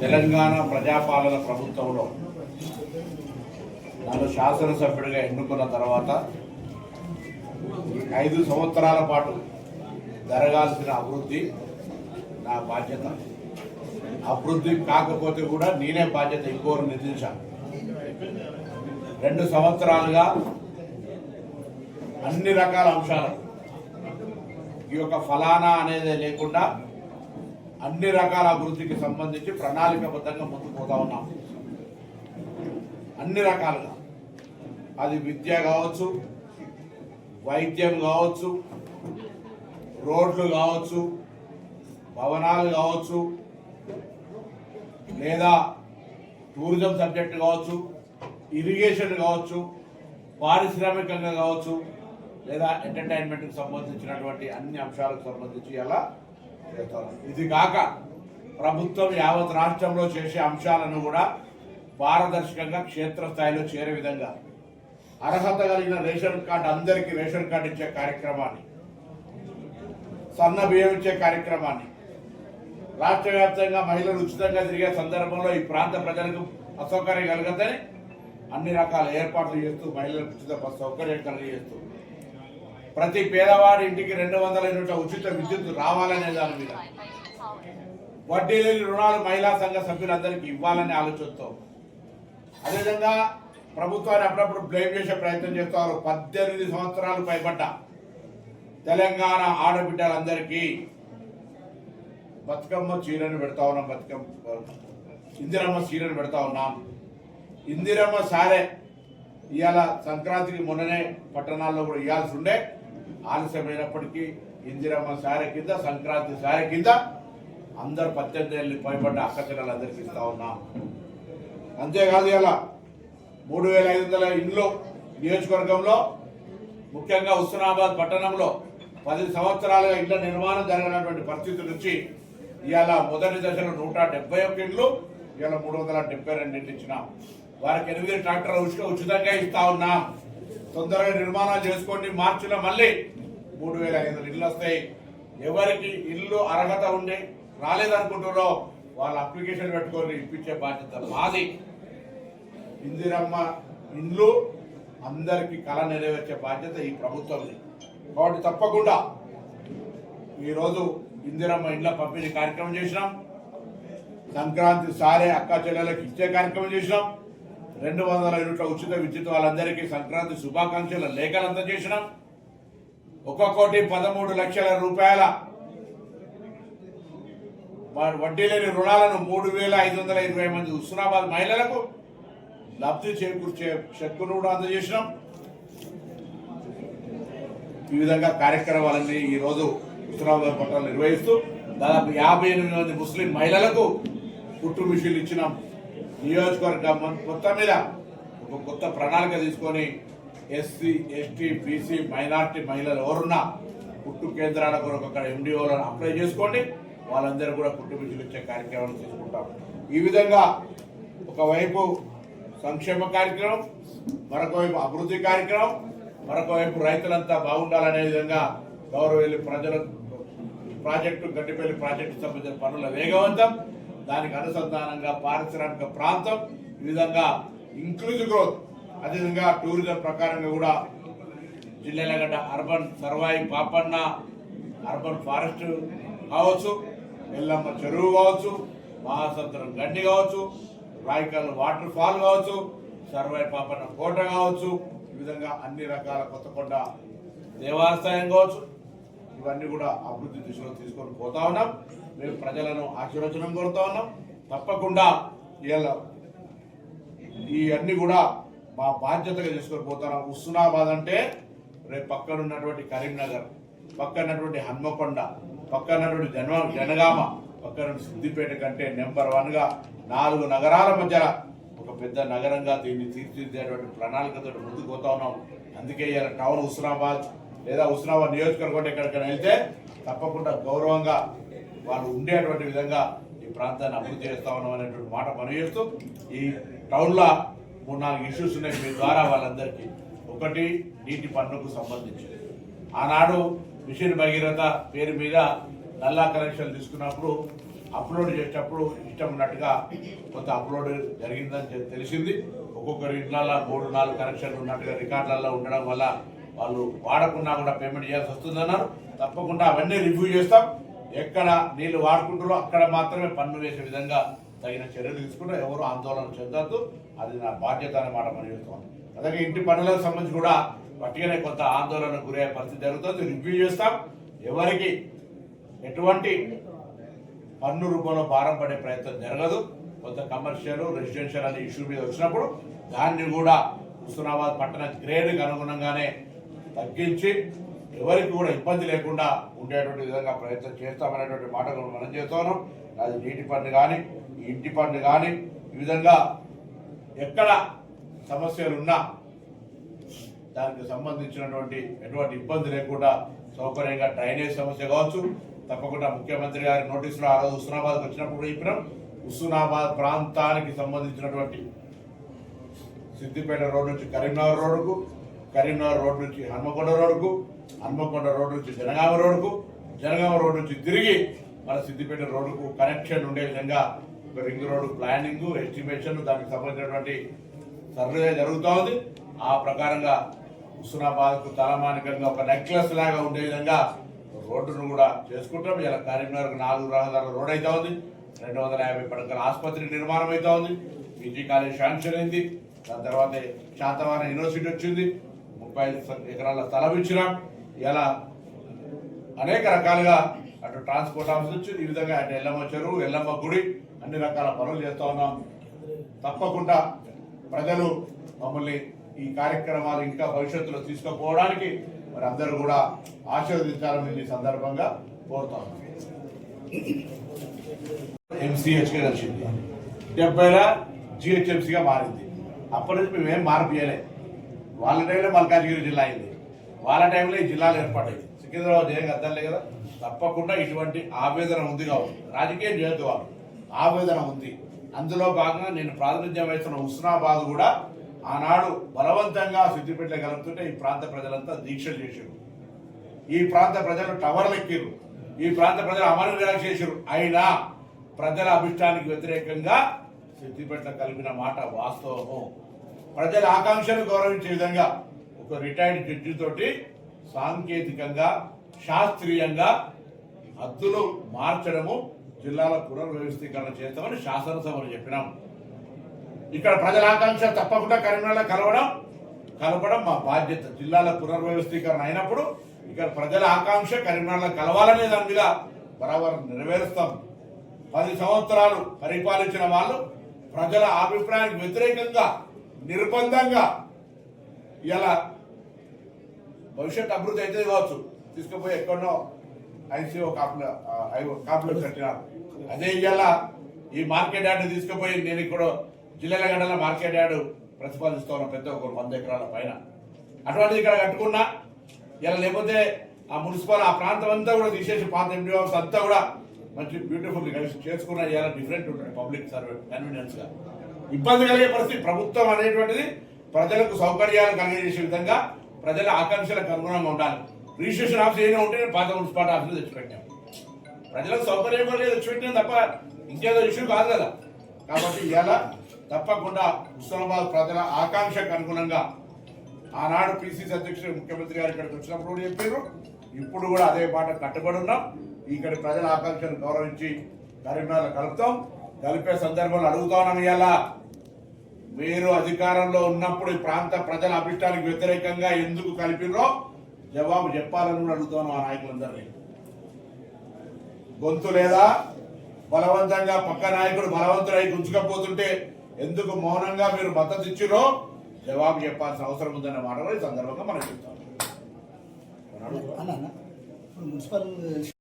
తెలంగాణ ప్రజాపాలన ప్రభుత్వంలో నన్ను శాసనసభ్యుడిగా ఎన్నుకున్న తర్వాత ఐదు సంవత్సరాల పాటు జరగాల్సిన అభివృద్ధి నా బాధ్యత. అభివృద్ధి కాకపోతే కూడా నేనే బాధ్యత ఇంకోరు నిర్దించాను రెండు సంవత్సరాలుగా అన్ని రకాల అంశాలు. ఈ యొక్క ఫలానా అనేది లేకుండా అన్ని రకాల అభివృద్ధికి సంబంధించి ప్రణాళికబద్ధంగా ముందుకు పోతా ఉన్నాం. అన్ని రకాలుగా. అది విద్య కావచ్చు వైద్యం కావచ్చు రోడ్లు కావచ్చు భవనాలు కావచ్చు లేదా టూరిజం సబ్జెక్ట్ కావచ్చు ఇరిగేషన్ కావచ్చు పారిశ్రామికంగా కావచ్చు లేదా ఎంటర్టైన్మెంట్కి సంబంధించినటువంటి అన్ని అంశాలకు సంబంధించి ఎలా ఇది కాక ప్రభుత్వం యావత్ రాష్ట్రంలో చేసే అంశాలను కూడా పారదర్శకంగా క్షేత్రస్థాయిలో చేరే విధంగా అర్హత కలిగిన రేషన్ కార్డు అందరికీ రేషన్ కార్డు ఇచ్చే కార్యక్రమాన్ని సన్న బియ్యం ఇచ్చే కార్యక్రమాన్ని రాష్ట్ర వ్యాప్తంగా మహిళలు ఉచితంగా తిరిగే సందర్భంలో ఈ ప్రాంత ప్రజలకు అసౌకర్యం కలగదని అన్ని రకాల ఏర్పాట్లు చేస్తూ మహిళలకు ఉచిత సౌకర్యం కలిగజేస్తూ ప్రతి పేదవాడి ఇంటికి రెండు వందల యూనిట్ల ఉచిత విద్యుత్ రావాలనే దాని మీద. వడ్డీ లేని రుణాలు మహిళా సంఘ సభ్యులందరికీ ఇవ్వాలనే ఆలోచనతో. అదేవిధంగా ప్రభుత్వాన్ని అప్పుడప్పుడు బ్లేమ్ చేసే ప్రయత్నం చేస్తారు. పద్దెనిమిది సంవత్సరాలు పైబడ్డ తెలంగాణ ఆడబిడ్డలందరికీ బతుకమ్మ చీరను పెడతా ఉన్నాం బతుకమ్మ ఇందిరమ్మ చీరను పెడతా ఉన్నాం. ఇందిరమ్మ సారే ఇవాళ సంక్రాంతికి మొన్ననే పట్టణాల్లో కూడా ఇవ్వాల్సి ఉండే ఆలస్యమైనప్పటికీ ఇందిరమ్మ సార కింద సంక్రాంతి సార కింద అందరు పద్దెనిమిది ఏళ్ళు పైబడ్డ అక్కచెల్లెలు చెల్లెలందరికీ ఇస్తా ఉన్నాం. అంతేకాదు ఇలా మూడు వేల ఐదు వందల ఇండ్లు నియోజకవర్గంలో ముఖ్యంగా హుస్నాబాద్ పట్టణంలో పది సంవత్సరాలుగా ఇళ్ళ నిర్మాణం జరిగినటువంటి పరిస్థితి నుంచి ఇవాళ మొదటి దశలో నూట డెబ్బై ఒక్క ఇండ్లు ఇవాళ మూడు వందల డెబ్బై రెండు ఇండ్లు ఇచ్చినాం. వారికి ఎనిమిది ట్రాక్టర్లు ఉచిత ఉచితంగా ఇస్తా ఉన్నాం. తొందరగా నిర్మాణాలు చేసుకోండి. మార్చిలో మళ్ళీ మూడు వేల ఐదు వందల ఇల్లు వస్తాయి. ఎవరికి ఇల్లు అర్హత ఉండి రాలేదనుకుంటారో వాళ్ళ అప్లికేషన్ పెట్టుకొని ఇప్పించే బాధ్యత మాది. ఇందిరమ్మ ఇండ్లు అందరికి కళ నెరవేర్చే బాధ్యత ఈ ప్రభుత్వంది. కాబట్టి తప్పకుండా ఈరోజు ఇందిరమ్మ ఇండ్ల పంపిణీ కార్యక్రమం చేసినాం. సంక్రాంతి సారే అక్క చెల్లెలకు ఇచ్చే కార్యక్రమం చేసినాం. రెండు వందల యూనిట్ల ఉచిత విద్యుత్ వాళ్ళందరికీ సంక్రాంతి శుభాకాంక్షల లేఖలు అందజేసినాం ఒక కోటి పదమూడు లక్షల రూపాయల వడ్డీ లేని రుణాలను మూడు వేల ఐదు వందల ఇరవై మంది హుస్నాబాద్ మహిళలకు లబ్ధి చేకూర్చే చెక్కును కూడా అందజేసినాం. ఈ విధంగా కార్యక్రమాలన్నీ ఈరోజు హుస్నాబాద్ పట్టణంలో నిర్వహిస్తూ దాదాపు యాభై ఎనిమిది మంది ముస్లిం మహిళలకు కుట్టు మిషన్లు ఇచ్చినాం. నియోజకవర్గం మొత్తం మీద ఒక కొత్త ప్రణాళిక తీసుకొని ఎస్సీ ఎస్టీ బీసీ మైనార్టీ మహిళలు ఎవరున్నా పుట్టు కేంద్రాల కొరకు అక్కడ ఎండిఓలను అప్లై చేసుకోండి. వాళ్ళందరూ కూడా కుట్టు ఇచ్చే కార్యక్రమాలు తీసుకుంటాం. ఈ విధంగా ఒకవైపు సంక్షేమ కార్యక్రమం మరొక వైపు అభివృద్ధి కార్యక్రమం మరొక వైపు రైతులంతా బాగుండాలనే విధంగా గౌరవ ప్రజల ప్రాజెక్టు గడ్డిపల్లి ప్రాజెక్టు సంబంధించిన పనుల వేగవంతం. దానికి అనుసంధానంగా పారిశ్రామిక ప్రాంతం ఈ విధంగా ఇంక్లూజివ్ గ్రోత్ అదేవిధంగా టూరిజం ప్రకారంగా కూడా జిల్లాలగడ్డ urban Sarvai Papanna urban forest కావచ్చు ఎల్లమ్మ చెరువు కావచ్చు మహాసముద్రం గడ్డి కావచ్చు రాయకల్ వాటర్ ఫాల్ కావచ్చు సర్వాయి పాపన్న కోట కావచ్చు ఈ విధంగా అన్ని రకాల కొత్తకొండ దేవాలయం కావచ్చు ఇవన్నీ కూడా అభివృద్ధి దిశలో తీసుకొని పోతా ఉన్నాం. మేము ప్రజలను ఆశీర్వచనం కోరుతా ఉన్నాం. తప్పకుండా ఇలా ఈ అన్ని కూడా మా బాధ్యతగా చేసుకొని పోతున్నాం హుస్నాబాద్ అంటే రేపు పక్కన ఉన్నటువంటి కరీంనగర్ పక్కనటువంటి హన్మకొండ పక్కనటువంటి జన జనగామ పక్కన సిద్దిపేట కంటే నెంబర్ వన్గా నాలుగు నగరాల మధ్య ఒక పెద్ద నగరంగా దీన్ని తీర్చిదిద్దేటువంటి ప్రణాళికతో ముందుకు పోతా ఉన్నాం. అందుకే ఇలా టౌన్ హుస్నాబాద్ లేదా హుస్నాబాద్ నియోజకవర్గం ఎక్కడికైనా వెళ్తే తప్పకుండా గౌరవంగా వాళ్ళు ఉండేటువంటి విధంగా ఈ ప్రాంతాన్ని అభివృద్ధి చేస్తా ఉన్నాం అనేటువంటి మాట మనం చేస్తూ ఈ టౌన్లో మూడు నాలుగు ఇష్యూస్ ఉన్నాయి మీ ద్వారా వాళ్ళందరికీ. ఒకటి నీటి పన్నుకు సంబంధించి ఆనాడు మిషన్ భగీరథ పేరు మీద నల్లా కనెక్షన్ తీసుకున్నప్పుడు అప్లోడ్ చేసేటప్పుడు ఇష్టం ఉన్నట్టుగా కొంత అప్లోడ్ జరిగిందని తెలిసింది. ఒక్కొక్కరి ఇళ్ళల్లో మూడు నాలుగు కనెక్షన్లు ఉన్నట్టుగా రికార్డులలో ఉండడం వల్ల వాళ్ళు వాడకుండా కూడా పేమెంట్ చేయాల్సి వస్తుందన్నారు. తప్పకుండా అవన్నీ రివ్యూ చేస్తాం. ఎక్కడ నీళ్ళు వాడుకుంటారో అక్కడ మాత్రమే పన్ను వేసే విధంగా తగిన చర్యలు తీసుకుంటే. ఎవరు ఆందోళన చెందొద్దు. అది నా బాధ్యత అనమాట మనం చెప్తాం అలాగే ఇంటి పనులకు సంబంధించి కూడా వట్టిగానే కొంత ఆందోళన గురయ్యే పరిస్థితి జరుగుతుంది. రివ్యూ చేస్తాం. ఎవరికి ఎటువంటి పన్ను రూపంలో భారం పడే ప్రయత్నం జరగదు. కొంత కమర్షియల్ రెసిడెన్షియల్ అనే ఇష్యూ మీద వచ్చినప్పుడు దాన్ని కూడా హుస్నాబాద్ పట్టణ గ్రేడ్కి అనుగుణంగానే తగ్గించి ఎవరికి కూడా ఇబ్బంది లేకుండా ఉండేటువంటి విధంగా ప్రయత్నం చేస్తామనేటువంటి మాట మనం చేస్తున్నాం. అది నీటి పన్ను కానీ ఇంటి పన్ను కానీ ఈ విధంగా ఎక్కడ సమస్యలు ఉన్నా దానికి సంబంధించినటువంటి ఎటువంటి ఇబ్బంది లేకుండా సౌకర్యంగా డ్రైనేజ్ సమస్య కావచ్చు. తప్పకుండా ముఖ్యమంత్రి గారి నోటీసులో ఆ రోజు హుస్నాబాద్కి వచ్చినప్పుడు చెప్పినాం. హుస్నాబాద్ ప్రాంతానికి సంబంధించినటువంటి సిద్దిపేట రోడ్ నుంచి కరీంనగర్ రోడ్డుకు కరీంనగర్ రోడ్ నుంచి హన్మకొండ రోడ్డుకు హన్మకొండ రోడ్ నుంచి జనగామ రోడ్డుకు జనగామ రోడ్ నుంచి తిరిగి మన సిద్దిపేట రోడ్డుకు కనెక్షన్ ఉండే విధంగా ఒక రింగ్ రోడ్ ప్లానింగ్ ఎస్టిమేషన్ దానికి సంబంధించినటువంటి సర్వే జరుగుతూ ఉంది. ఆ ప్రకారంగా హుస్నాబాద్కు తలమానికంగా ఒక నెక్లెస్ లాగా ఉండే విధంగా రోడ్డును కూడా చేసుకుంటాం. ఇలా కరీంనగర్కు నాలుగు రహదారుల రోడ్ అయితే ఉంది. రెండు వందల యాభై పడకల ఆసుపత్రి నిర్మాణం అయితే ఉంది. పీజీ కాలేజ్ శాంక్షన్ అయింది. దాని తర్వాత శాతవారం యూనివర్సిటీ వచ్చింది. ముప్పై ఎకరాల స్థలం ఇచ్చినాం ఇలా అనేక రకాలుగా అటు ట్రాన్స్పోర్ట్ ఆఫీస్ నుంచి ఈ విధంగా అటు ఎల్లమ్మ చెరువు ఎల్లమ్మ గుడి అన్ని రకాల పనులు చేస్తూ ఉన్నాం. తప్పకుండా ప్రజలు మమ్మల్ని ఈ కార్యక్రమాలు ఇంకా భవిష్యత్తులో తీసుకుపోవడానికి మరి అందరూ కూడా ఆశీర్వదించాలని ఈ సందర్భంగా కోరుతాం ఎంసీహెచ్గా కలిసింది డెబ్బైలా జిహెచ్ఎంసీగా మారింది. అప్పటి నుంచి మేము ఏం మార్పు చేయలేదు. వాళ్ళ టైంలో మల్కాజ్గిరి జిల్లా అయింది. వాళ్ళ టైంలో ఈ జిల్లాలు ఏర్పడ్డాయి. సికింద్రాబాద్ ఏం అర్థాలే కదా? తప్పకుండా ఇటువంటి ఆవేదన ఉంది కాబట్టి రాజకీయం చేయొద్దు వాళ్ళు ఆవేదన ఉంది. అందులో భాగంగా నేను ప్రాతినిధ్యం వహిస్తున్న హుస్నాబాద్ కూడా ఆనాడు బలవంతంగా సిద్దిపేట కలుపుతుంటే ఈ ప్రాంత ప్రజలంతా దీక్షలు చేశారు. ఈ ప్రాంత ప్రజలు టవర్లు ఎక్కిరు ఈ ప్రాంత ప్రజలు అమరు చేశారు. అయినా ప్రజల అభిష్టానికి వ్యతిరేకంగా సిద్దిపేట కలిపిన మాట వాస్తవము. ప్రజల ఆకాంక్షను గౌరవించే విధంగా ఒక రిటైర్డ్ జడ్జి తోటి సాంకేతికంగా శాస్త్రీయంగా హద్దులు మార్చడము జిల్లాల పునర్వ్యవస్థీకరణ చేస్తామని శాసనసభలో చెప్పినాం. ఇక్కడ ప్రజల ఆకాంక్ష తప్పకుండా కరీంనగర్లో కలవడం కలపడం మా బాధ్యత. జిల్లాల పునర్వ్యవస్థీకరణ అయినప్పుడు ఇక్కడ ప్రజల ఆకాంక్ష కరీంనగర్లో కలవాలనే దాని మీద బరాబర్ నెరవేరుస్తాం. పది సంవత్సరాలు పరిపాలించిన వాళ్ళు ప్రజల అభిప్రాయానికి వ్యతిరేకంగా నిర్బంధంగా ఇలా భవిష్యత్ అభివృద్ధి అయితే కావచ్చు. తీసుకుపోయి ఎక్కడో ఐసీఓ కాపుల కాపులు కట్టినారు అదే ఇవాళ ఈ మార్కెట్ యార్డు తీసుకుపోయి నేను ఇక్కడ జిల్లాల గడల మార్కెట్ యార్డు ప్రతిపాదిస్తూ ఉన్న పెద్ద ఒక వంద ఎకరాల పైన. అటువంటిది ఇక్కడ కట్టుకున్నా ఇలా లేకపోతే ఆ మున్సిపల్ ఆ ప్రాంతం అంతా కూడా తీసేసి పాత ఎంపీ హౌస్ అంతా కూడా మంచి బ్యూటిఫుల్ చేసుకున్న ఇలా డిఫరెంట్ ఉంటుంది పబ్లిక్ సర్వే కన్వీనియన్స్గా ఇబ్బంది కలిగే పరిస్థితి ప్రభుత్వం అనేటువంటిది ప్రజలకు సౌకర్యాలు కలిగజేసే విధంగా ప్రజల ఆకాంక్షలకు అనుగుణంగా ఉండాలి. రిజిస్ట్రేషన్ ఆఫీస్ ఏమైనా ఉంటే పాత మున్సిపాలిటీ ఆఫీస్ తెచ్చిపెట్టాం ప్రజలకు సౌకర్యం కూడా తెచ్చిపెట్టాం తప్ప ఇంకేదో ఇష్యూ కాదు కదా. కాబట్టి ఇలా తప్పకుండా హుస్నాబాద్ ప్రజల ఆకాంక్షకు అనుగుణంగా ఆనాడు పిసిసి అధ్యక్షుడు ముఖ్యమంత్రి గారు ఇక్కడికి వచ్చినప్పుడు చెప్పారు. ఇప్పుడు కూడా అదే మాట కట్టుబడి ఉన్నాం. ఇక్కడ ప్రజల ఆకాంక్షను గౌరవించి కరీంనగర్ కలుపుతాం. కలిపే సందర్భంలో అడుగుతా ఉన్నాం ఇవాళ. మీరు అధికారంలో ఉన్నప్పుడు ఈ ప్రాంత ప్రజల అభిష్టానికి వ్యతిరేకంగా ఎందుకు కలిపినో జవాబు చెప్పాలని కూడా అడుగుతాను ఆ నాయకులందరినీ. గొంతు లేదా? బలవంతంగా పక్క నాయకుడు బలవంతుడై గుంజుకపోతుంటే ఎందుకు మౌనంగా మీరు మద్దతు ఇచ్చిరో జవాబు చెప్పాల్సిన అవసరం ఉందన్న మాట కూడా ఈ సందర్భంగా మనం చెప్తాం మున్సిపల్